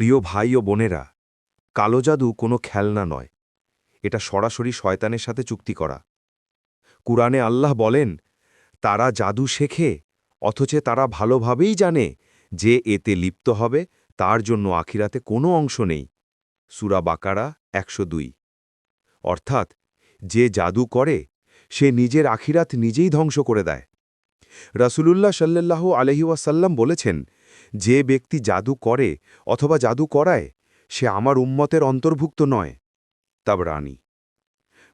প্রিয় ভাই ও বোনেরা, কালো জাদু কোনো খেলনা নয়। এটা সরাসরি শয়তানের সাথে চুক্তি করা। কুরআনে আল্লাহ বলেন, তারা জাদু শেখে, অথচ তারা ভালোভাবেই জানে যে এতে লিপ্ত হবে, তার জন্য আখিরাতে কোনো অংশ নেই। সুরা বাকারা একশো দুই। অর্থাৎ, যে জাদু করে, সে নিজের আখিরাত নিজেই ধ্বংস করে দেয়। রাসূলুল্লাহ সাল্লাল্লাহু আলহি ওয়াসাল্লাম বলেছেন যে ব্যক্তি জাদু করে অথবা জাদু করায়, সে আমার উম্মতের অন্তর্ভুক্ত নয়। তাবরানি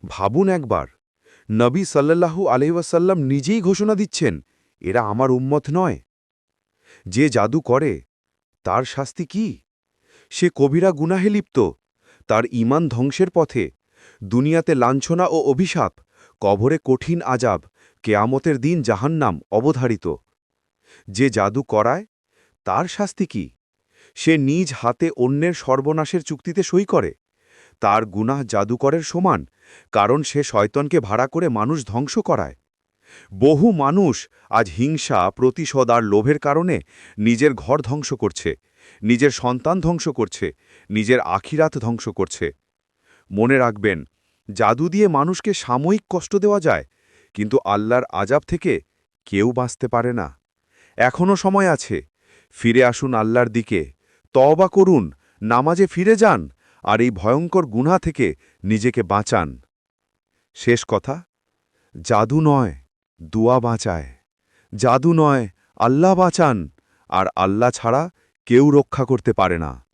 ভাবুন একবার, নবী সাল্লাল্লাহু আলহিউসাল্লাম নিজেই ঘোষণা দিচ্ছেন, এরা আমার উম্মত নয়। যে জাদু করে, তার শাস্তি কি? সে কবিরা গুনাহে লিপ্ত, তার ইমান ধ্বংসের পথে, দুনিয়াতে লাঞ্ছনা ও অভিশাপ, কবরে কঠিন আজাব কেয়ামতের দিন জাহান্নাম অবধারিত। যে জাদু করায় তার শাস্তি কি? সে নিজ হাতে অন্যের সর্বনাশের চুক্তিতে সই করে। তার গুনাহ জাদুকরের সমান, কারণ সে শয়তনকে ভাড়া করে মানুষ ধ্বংস করায়। বহু মানুষ আজ হিংসা, প্রতিশোধ আর লোভের কারণে নিজের ঘর ধ্বংস করছে, নিজের সন্তান ধ্বংস করছে, নিজের আখিরাত ধ্বংস করছে। মনে রাখবেন, জাদু দিয়ে মানুষকে সাময়িক কষ্ট দেওয়া যায়, কিন্তু আল্লাহর আজাব থেকে কেউ বাঁচতে পারে না। এখনও সময় আছে ফিরে আসুন আল্লাহর দিকে। তওবা করুন, নামাজে ফিরে যান, আর এই ভয়ঙ্কর গুণা থেকে নিজেকে বাঁচান। শেষ কথা, জাদু নয়, দুয়া বাঁচায়। জাদু নয়, আল্লাহ বাঁচান, আর আল্লাহ ছাড়া কেউ রক্ষা করতে পারে না।